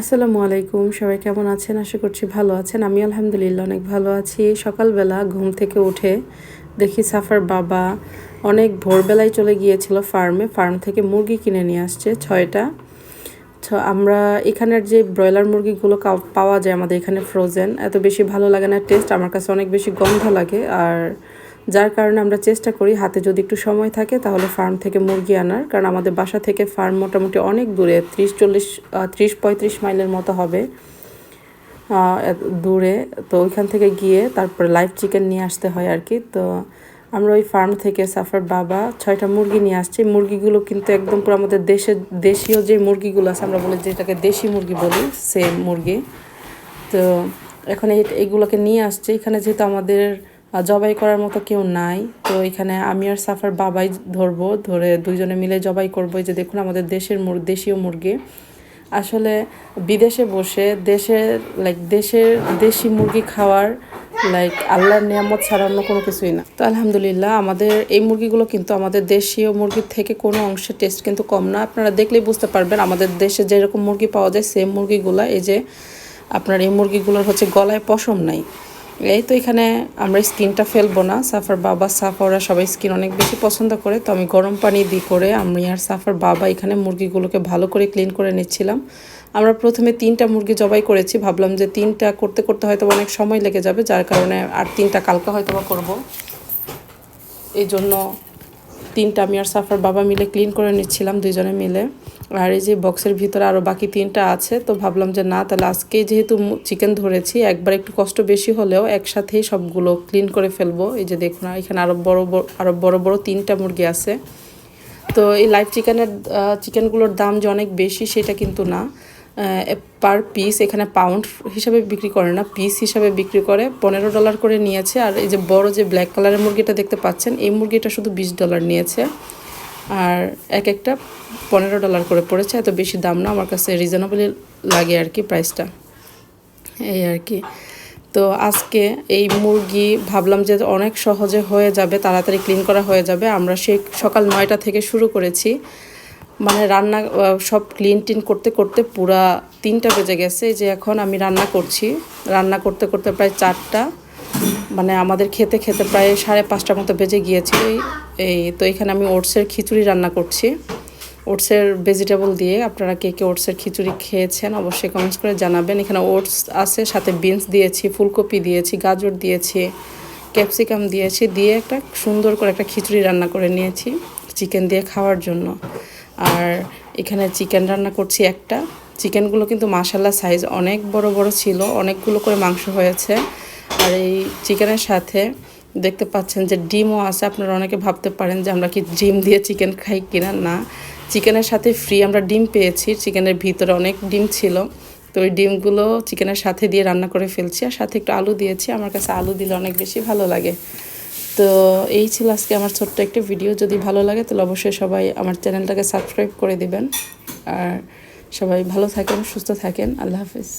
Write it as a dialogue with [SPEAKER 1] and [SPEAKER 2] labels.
[SPEAKER 1] আসসালামু আলাইকুম, সবাই কেমন আছেন? আশা করছি ভালো আছেন। আমি আলহামদুলিল্লাহ অনেক ভালো আছি। সকালবেলা ঘুম থেকে উঠে দেখি সাফার বাবা অনেক ভোরবেলায় চলে গিয়েছিল ফার্মে। ফার্ম থেকে মুরগি কিনে নিয়ে আসছে, ছয়টা। আমরা এখানের যে ব্রয়লার মুরগিগুলো পাওয়া যায় আমাদের এখানে ফ্রোজেন এত বেশি ভালো লাগে না টেস্ট আমার কাছে অনেক বেশি গন্ধ লাগে। আর যার কারণে আমরা চেষ্টা করি হাতে যদি একটু সময় থাকে তাহলে ফার্ম থেকে মুরগি আনার। কারণ আমাদের বাসা থেকে ফার্ম মোটামুটি অনেক দূরে, ত্রিশ, চল্লিশ ত্রিশ, পঁয়ত্রিশ মাইলের মতো হবে দূরে। তো ওইখান থেকে গিয়ে তারপর লাইভ চিকেন নিয়ে আসতে হয় আর কি। তো আমরা ওই ফার্ম থেকে সাফার বাবা ছয়টা মুরগি নিয়ে আসছি। মুরগিগুলো কিন্তু একদম পুরো আমাদের দেশের দেশীয় যে মুরগিগুলো আছে, আমরা বলি যেটাকে দেশি মুরগি বলি সেম মুরগি। তো এখন এইগুলোকে নিয়ে আসছে। এখানে যেহেতু আমাদের জবাই করার মতো কেউ নাই। তো এখানে আমি আর সাফার বাবাই ধরবো, ধরে দুইজনে মিলে জবাই করব। যে দেখুন আমাদের দেশের দেশীয় মুরগি। আসলে বিদেশে বসে দেশের লাইক দেশের দেশি মুরগি খাওয়ার লাইক আল্লাহর নিয়ামত ছাড়া অন্য কোনো কিছুই না। তো আলহামদুলিল্লাহ আমাদের এই মুরগিগুলো কিন্তু আমাদের দেশীয় মুরগির থেকে কোনো অংশে টেস্ট কিন্তু কম না। আপনারা দেখলেই বুঝতে পারবেন আমাদের দেশে যেরকম মুরগি পাওয়া যায় সেম মুরগিগুলো। এই যে আপনার এই মুরগিগুলোর হচ্ছে গলায় পশম নাই। এই তো এখানে আমরা স্কিনটা ফেলব না। সাফার বাবা সাফা ওরা সবাই স্কিন অনেক বেশি পছন্দ করে, তো আমি গরম পানি দিই করে আমি আর সাফার বাবা এখানে মুরগিগুলোকে ভালো করে ক্লিন করে নিচ্ছিলাম। আমরা প্রথমে তিনটা মুরগি জবাই করেছি, ভাবলাম যে তিনটা করতে করতে হয়তো অনেক সময় লেগে যাবে, যার কারণে আর তিনটা কালকা হয়তো বা করব। এই জন্য তিনটা আমি আর সাফার বাবা মিলে ক্লিন করে নিচ্ছিলাম দুইজনে মিলে। আর এই যে বক্সের ভিতরে আরও বাকি তিনটা আছে, তো ভাবলাম যে না, তাহলে আজকে যেহেতু চিকেন ধরেছি, একবার একটু কষ্ট বেশি হলেও একসাথেই সবগুলো ক্লিন করে ফেলব। এই যে দেখুন এখানে আরও বড় বড় আরও বড় বড় তিনটা মুরগি আছে। তো এই লাইভ চিকেনের চিকেনগুলোর দাম যে অনেক বেশি, সেটা কিন্তু না। পার পিস এখানে পাউন্ড হিসাবে বিক্রি করে না পিস হিসাবে বিক্রি করে। পনেরো ডলার করে নিয়েছে, আর এই যে বড় যে ব্ল্যাক কালারের মুরগিটা দেখতে পাচ্ছেন, এই মুরগিটা শুধু বিশ ডলার নিয়েছে। আর এক একটা পনেরো ডলার করে পড়েছে, এত বেশি দাম না, আমার কাছে রিজনেবলি লাগে আর কি প্রাইসটা এই আর কি। তো আজকে এই মুরগি ভাবলাম যে অনেক সহজে হয়ে যাবে, তাড়াতাড়ি ক্লিন করা হয়ে যাবে। আমরা সেই সকাল নয়টা থেকে শুরু করেছি। মানে রান্না সব ক্লিন টিন করতে করতে পুরা তিনটা বেজে গেছে। যে এখন আমি রান্না করছি। রান্না করতে করতে প্রায় চারটা। মানে আমাদের খেতে খেতে প্রায় সাড়ে পাঁচটার মতো বেজে গিয়েছিল এই, তো এখানে আমি ওটসের খিচুড়ি রান্না করছি। ওটসের ভেজিটেবল দিয়ে আপনারা কে কে ওটসের খিচুড়ি খেয়েছেন অবশ্যই কমেন্টস করে জানাবেন। এখানে ওটস আছে, সাথে বিনস দিয়েছি, ফুলকপি দিয়েছি, গাজর দিয়েছি ক্যাপসিকাম দিয়েছি, দিয়ে একটা সুন্দর করে একটা খিচুড়ি রান্না করে নিয়েছি চিকেন দিয়ে খাওয়ার জন্য। আর এখানে চিকেন রান্না করছি একটা। চিকেনগুলো কিন্তু মাসাল্লা সাইজ অনেক বড় বড় ছিল, অনেকগুলো করে মাংস হয়েছে। আর এই চিকেনের সাথে দেখতে পাচ্ছেন যে ডিমও আছে। আপনারা অনেকে ভাবতে পারেন যে আমরা কি ডিম দিয়ে চিকেন খাই কিনা? না। চিকেনের সাথে ফ্রি আমরা ডিম পেয়েছি। চিকেনের ভিতরে অনেক ডিম ছিল। তো ওই ডিমগুলো চিকেনের সাথে দিয়ে রান্না করে ফেলছি আর সাথে একটু আলু দিয়েছি। আমার কাছে আলু দিলে অনেক বেশি ভালো লাগে। তো এই ছিল আজকে আমার ছোট্ট একটা ভিডিও যদি ভালো লাগে তাহলে অবশ্যই সবাই আমার চ্যানেলটাকে সাবস্ক্রাইব করে দিবেন। আর সবাই ভালো থাকেন, সুস্থ থাকেন। আল্লাহ হাফিজ।